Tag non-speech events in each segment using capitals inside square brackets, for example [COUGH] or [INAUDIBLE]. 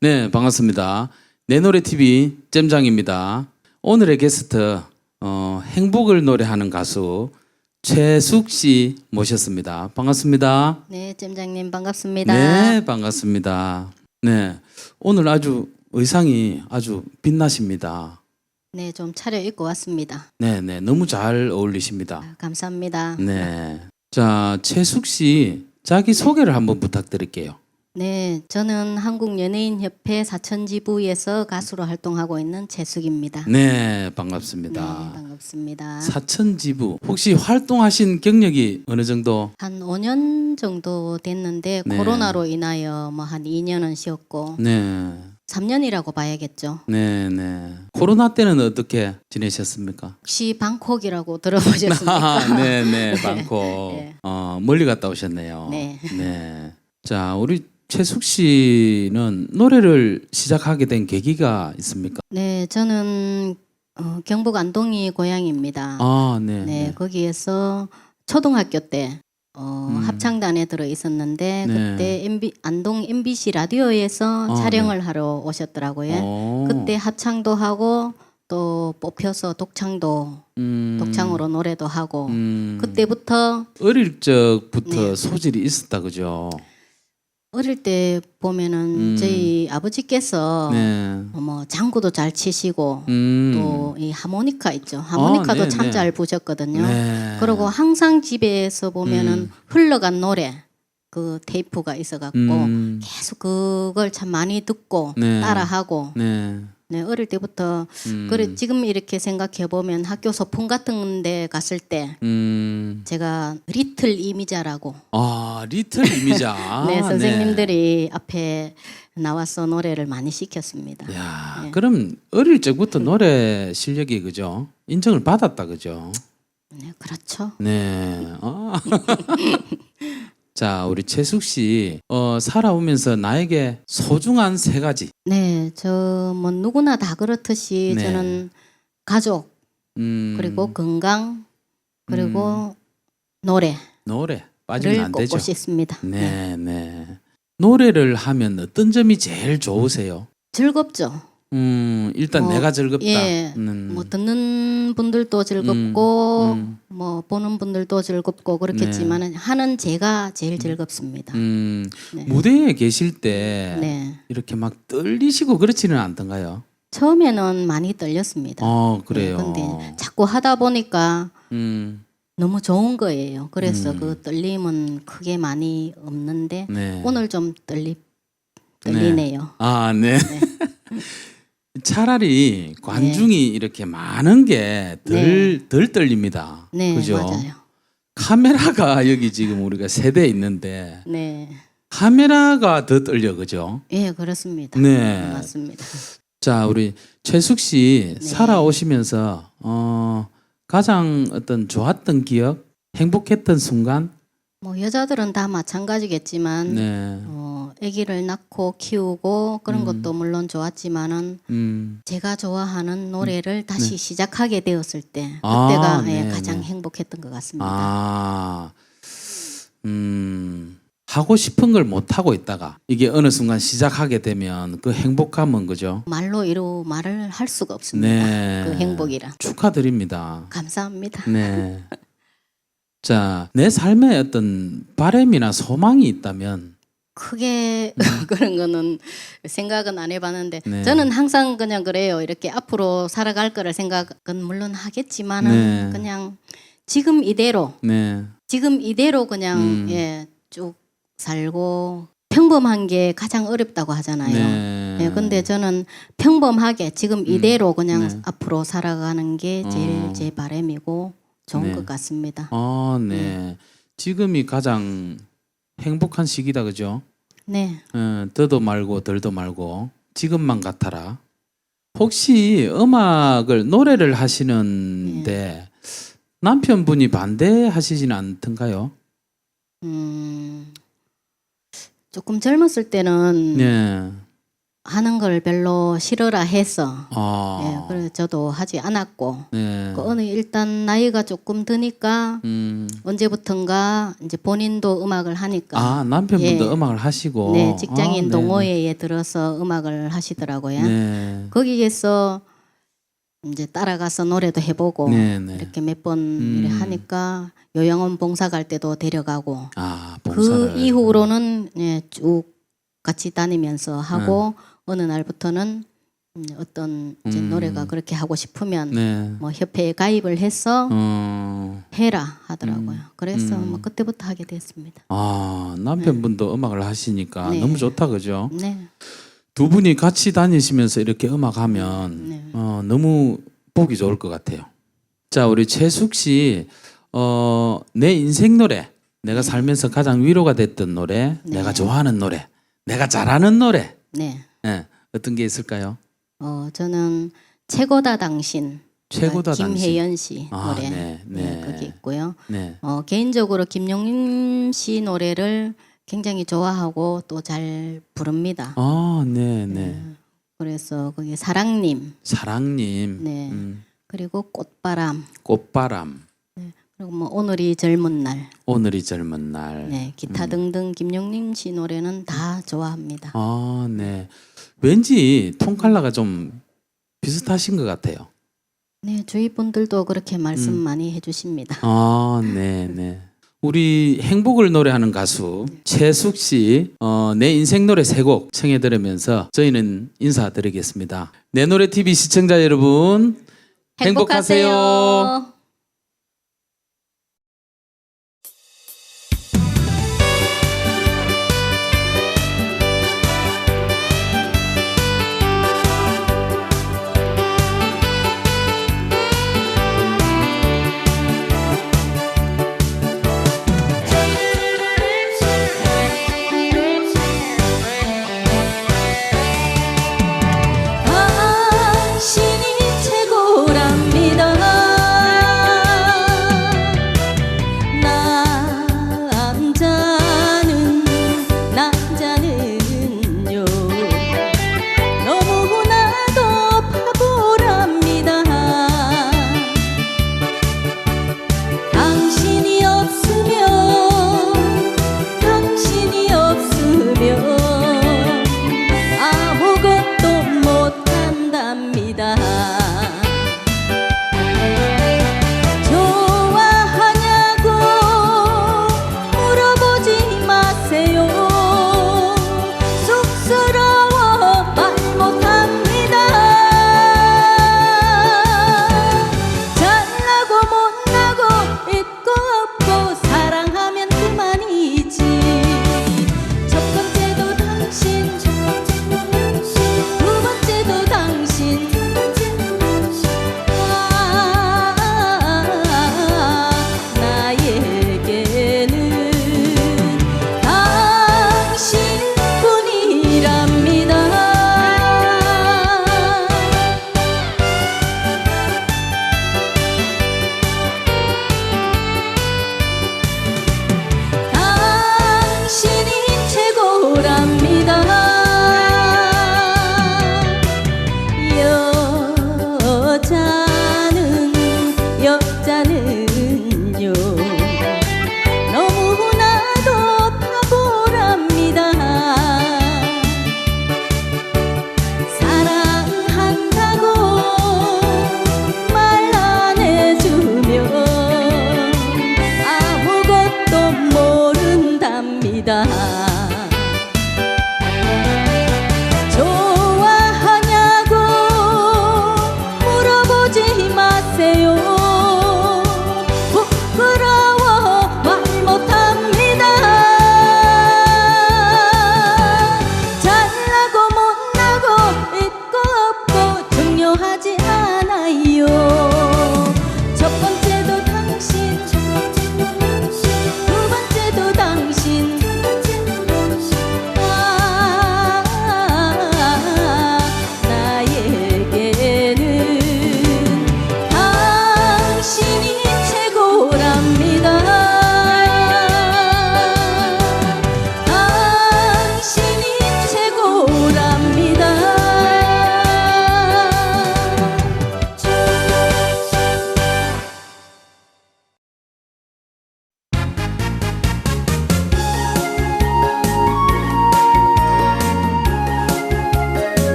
네, 반갑습니다. 내 노래 TV 잼장입니다. 오늘의 게스트 어, 행복을 노래하는 가수 최숙 씨 모셨습니다. 반갑습니다. 네, 잼장님 반갑습니다. 네, 반갑습니다. 네, 오늘 아주 의상이 아주 빛나십니다. 네, 좀 차려 입고 왔습니다. 네, 네, 너무 잘 어울리십니다. 아, 감사합니다. 네, 자 최숙 씨 자기 소개를 한번 부탁드릴게요. 네, 저는 한국연예인협회 사천지부에서 가수로 활동하고 있는 최숙입니다. 네, 네, 반갑습니다. 반갑습니다. 사천지부 혹시 활동하신 경력이 어느 정도? 한 5년 정도 됐는데 네. 코로나로 인하여 뭐 한 2년은 쉬었고 네, 3년이라고 봐야겠죠. 네, 네. 코로나 때는 어떻게 지내셨습니까? 혹시 방콕이라고 들어보셨습니까? [LAUGHS] 네, 네, [LAUGHS] 많고 네. 어, 멀리 갔다 오셨네요. 네. 네. 자, 우리 최숙 씨는 노래를 시작하게 된 계기가 있습니까? 네, 저는 어, 경북 안동이 고향입니다. 아, 네, 네, 네. 거기에서 초등학교 때 어, 음. 합창단에 들어 있었는데 네. 그때 MB, 안동 MBC 라디오에서 아, 촬영을 하러 오셨더라고요. 어, 그때 합창도 하고 또 뽑혀서 독창도 음, 독창으로 노래도 하고 음, 그때부터 어릴 적부터 네. 소질이 있었다 그죠? 어릴 때 보면은 음. 저희 아버지께서 네. 어, 뭐 장구도 잘 치시고 음. 또 이 하모니카 있죠. 하모니카도 네, 참 네. 잘 부셨거든요. 네. 그리고 항상 집에서 보면은 음. 흘러간 노래 그 테이프가 있어갖고 음, 계속 그걸 참 많이 듣고 네. 따라하고 네. 네 어릴 때부터 음, 그래 지금 이렇게 생각해 보면 학교 소풍 같은 데 갔을 때 음. 제가 리틀 이미자라고 아, 리틀 이미자. [LAUGHS] 네 선생님들이 앞에 나와서 노래를 많이 시켰습니다. 네. 야, 네. 그럼 어릴 적부터 노래 실력이 그죠? 인정을 받았다 그죠? 네 그렇죠. 네. 아. [LAUGHS] 자, 우리 최숙 씨, 어, 살아오면서 나에게 소중한 세 가지. 네 저 뭐 누구나 다 그렇듯이 네. 저는 가족 음, 그리고 건강 그리고 노래 노래 빠지면 를안 꼽고 되죠. 싶습니다. 네, 네. 노래를 하면 어떤 점이 제일 좋으세요? 즐겁죠. 음, 일단 뭐, 내가 즐겁다. 예. 음, 뭐 듣는 분들도 즐겁고 음. 뭐 보는 분들도 즐겁고 그렇겠지만은 하는 제가 제일 즐겁습니다. 음, 네. 무대에 계실 때 네. 이렇게 막 떨리시고 그렇지는 않던가요? 처음에는 많이 떨렸습니다. 어, 그래요. 네, 근데 자꾸 하다 보니까 음, 너무 좋은 거예요. 그래서 음. 그 떨림은 크게 많이 없는데 네. 오늘 좀 떨리 떨리네요. 아, 네. [LAUGHS] 차라리 관중이 이렇게 많은 게덜덜 떨립니다. 네, 그죠? 맞아요. 카메라가 [LAUGHS] 여기 지금 우리가 세대 있는데 네. 카메라가 더 떨려 그죠? 예, 그렇습니다. 네. 맞습니다. 자, 우리 최숙 씨 네. 살아오시면서 어, 가장 어떤 좋았던 기억, 행복했던 순간, 뭐 여자들은 다 마찬가지겠지만 네, 어, 아기를 낳고 키우고 그런 음. 것도 물론 좋았지만은 음, 제가 좋아하는 노래를 다시 시작하게 되었을 때 네. 아, 그때가 예, 네, 가장 네. 행복했던 것 같습니다. 아, 음, 하고 싶은 걸 못 하고 있다가 이게 어느 순간 시작하게 되면 그 행복감은 그죠? 말로 이루 말을 할 수가 없습니다. 네, 그 행복이라. 축하드립니다. 감사합니다. 네. [LAUGHS] 자, 내 삶에 어떤 바램이나 소망이 있다면, 크게 [LAUGHS] 그런 거는 생각은 안 해봤는데 음. 네. 저는 항상 그냥 그래요. 이렇게 앞으로 살아갈 거를 생각은 물론 하겠지만은 네. 그냥 지금 이대로 네, 지금 이대로 그냥 음. 예, 쭉 살고 평범한 게 가장 어렵다고 하잖아요. 네. 예, 근데 저는 평범하게 지금 이대로 그냥 네. 앞으로 살아가는 게 제일 어. 제 바람이고 좋은 네. 것 같습니다. 아, 네. 지금이 가장 행복한 시기다, 그죠? 네. 어, 더도 말고 덜도 말고 지금만 같아라. 혹시 음악을 노래를 하시는데 남편분이 반대하시지는 않던가요? 음, 조금 젊었을 때는 네. 하는 걸 별로 싫어라 해서 예, 아, 그래서 저도 하지 않았고 네. 그 어느 일단 나이가 조금 드니까 음, 언제부턴가 이제 본인도 음악을 하니까 아 남편분도 예. 음악을 하시고, 네 직장인 아, 네. 동호회에 들어서 음악을 하시더라고요. 네, 거기에서 이제 따라가서 노래도 해보고 네, 네. 이렇게 몇번 음. 하니까 요양원 봉사 갈 때도 데려가고 아, 그 봉사를. 이후로는 예, 쭉 같이 다니면서 하고 네. 어느 날부터는 음, 어떤 음. 노래가 그렇게 하고 싶으면 네, 뭐 협회에 가입을 해서 어, 해라 하더라고요. 그래서 음. 뭐 그때부터 하게 됐습니다. 아 남편분도 음악을 하시니까 네. 너무 좋다 그죠? 네, 두 분이 같이 다니시면서 이렇게 음악하면 네. 어, 너무 보기 좋을 것 같아요. 자, 우리 최숙 씨, 어, 내 인생 노래, 내가 살면서 가장 위로가 됐던 노래, 네. 내가 좋아하는 노래, 내가 잘하는 노래, 네. 예, 어떤 게 있을까요? 어 저는 최고다 당신 최고다 그러니까 당신. 김혜연 씨 아, 노래 네, 네, 네. 그게 있고요. 네, 어, 개인적으로 김용림 씨 노래를 굉장히 좋아하고 또 잘 부릅니다. 아, 네, 네. 그래서 그게 사랑님 사랑님, 네. 음, 그리고 꽃바람 꽃바람, 그리고 뭐 오늘이 젊은 날, 오늘이 젊은 날. 네 기타 등등 김용림 씨 노래는 다 좋아합니다. 아, 네. 왠지 톤 컬러가 좀 비슷하신 것 같아요. 네 주위 분들도 그렇게 말씀 음. 많이 해주십니다. 아, 네, 네. 우리 행복을 노래하는 가수 최숙 씨, 어, 내 인생 노래 세 곡 청해 들으면서 저희는 인사드리겠습니다. 내 노래 TV 시청자 여러분, 행복하세요. 행복하세요. 啊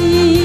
You.